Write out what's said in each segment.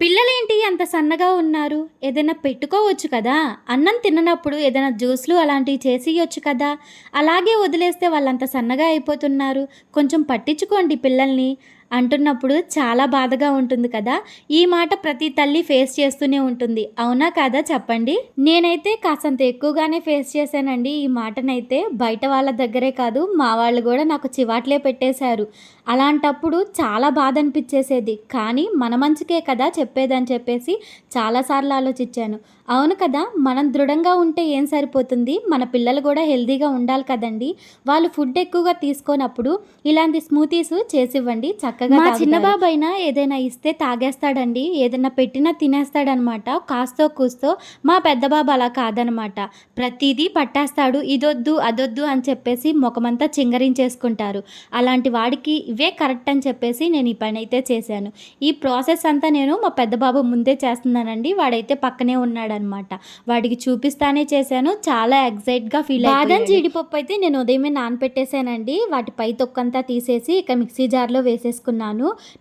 పిల్లలేంటి అంత సన్నగా ఉన్నారు? ఏదైనా పెట్టుకోవచ్చు కదా? అన్నం తిననప్పుడు ఏదైనా జ్యూస్లు అలాంటివి చేసి ఇవ్వచ్చు కదా? అలాగే వదిలేస్తే వాళ్ళంత సన్నగా అయిపోతున్నారు. కొంచెం పట్టించుకోండి పిల్లల్ని. అంటున్నప్పుడు చాలా బాధగా ఉంటుంది కదా? ఈ మాట ప్రతి తల్లి ఫేస్ చేస్తూనే ఉంటుంది. అవునా కాదా చెప్పండి? నేనైతే కాసంత ఎక్కువగానే ఫేస్ చేశానండి. ఈ మాటనైతే బయట వాళ్ళ దగ్గరే కాదు మా వాళ్ళు కూడా నాకు చివాట్లే పెట్టేశారు. అలాంటప్పుడు చాలా బాధ అనిపించేసేది. కానీ మన మంచికే కదా చెప్పేదని చెప్పేసి చాలాసార్లు ఆలోచించాను. అవును కదా మనం దృఢంగా ఉంటే ఏం సరిపోతుంది? మన పిల్లలు కూడా హెల్తీగా ఉండాలి కదండి. వాళ్ళు ఫుడ్ ఎక్కువగా తీసుకోనప్పుడు ఇలాంటి స్మూతీస్ చేసివ్వండి చక్కగా మా చిన్న బాబు అయినా ఏదైనా ఇస్తే తాగేస్తాడండి. ఏదైనా పెట్టినా తినేస్తాడనమాట. కాస్తో కూస్తో మా పెద్ద బాబు అలా కాదనమాట. ప్రతిదీ పట్టేస్తాడు. ఇదొద్దు అదొద్దు అని చెప్పేసి ముఖమంతా చింగరించేసుకుంటారు. అలాంటి వాడికి ఇవే కరెక్ట్ అని చెప్పేసి నేను ఈ పని అయితే చేశాను. ఈ ప్రాసెస్ అంతా నేను మా పెద్ద బాబు ముందే చేస్తున్నానండి. వాడైతే పక్కనే ఉన్నాడు అనమాట వాడికి చూపిస్తానే చేశాను. చాలా ఎగ్జైట్గా ఫీల్ బాదం జీడిపప్పు అయితే నేను ఉదయమే నానపెట్టేశానండి. వాటి పై తొక్కంతా తీసేసి ఇక మిక్సీ జార్లో వేసేసుకున్నాను.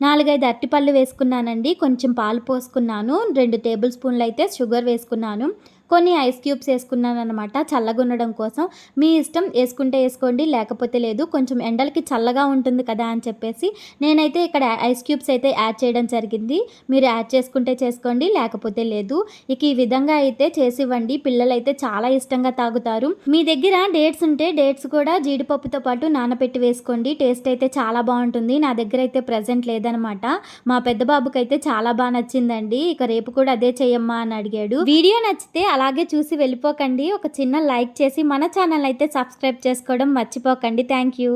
నాలుగైదు అరటిపళ్ళు వేసుకున్నానండి. కొంచెం పాలు పోసుకున్నాను. రెండు టేబుల్ స్పూన్లు అయితే షుగర్ వేసుకున్నాను. కొన్ని ఐస్ క్యూబ్స్ వేసుకున్నాను అనమాట చల్లగా ఉండడం కోసం. మీ ఇష్టం వేసుకుంటే వేసుకోండి లేకపోతే లేదు. కొంచెం ఎండలకి చల్లగా ఉంటుంది కదా అని చెప్పేసి నేనైతే ఇక్కడ ఐస్ క్యూబ్స్ అయితే యాడ్ చేయడం జరిగింది. మీరు యాడ్ చేసుకుంటే చేసుకోండి లేకపోతే లేదు. ఇక ఈ విధంగా అయితే చేసి ఇవ్వండి చాలా ఇష్టంగా తాగుతారు. మీ దగ్గర డేట్స్ ఉంటే డేట్స్ కూడా జీడిపప్పుతో పాటు నానబెట్టి వేసుకోండి. టేస్ట్ అయితే చాలా బాగుంటుంది. నా దగ్గర అయితే ప్రజెంట్ లేదనమాట మా పెద్ద బాబుకి అయితే చాలా బాగా నచ్చిందండి. ఇక రేపు కూడా అదే చేయమ్మా అని అడిగాడు. వీడియో నచ్చితే అలాగే చూసి వెళ్ళిపోకండి. ఒక చిన్న లైక్ చేసి మన ఛానల్ అయితే సబ్స్క్రైబ్ చేసుకోవడం మర్చిపోకండి. Thank you.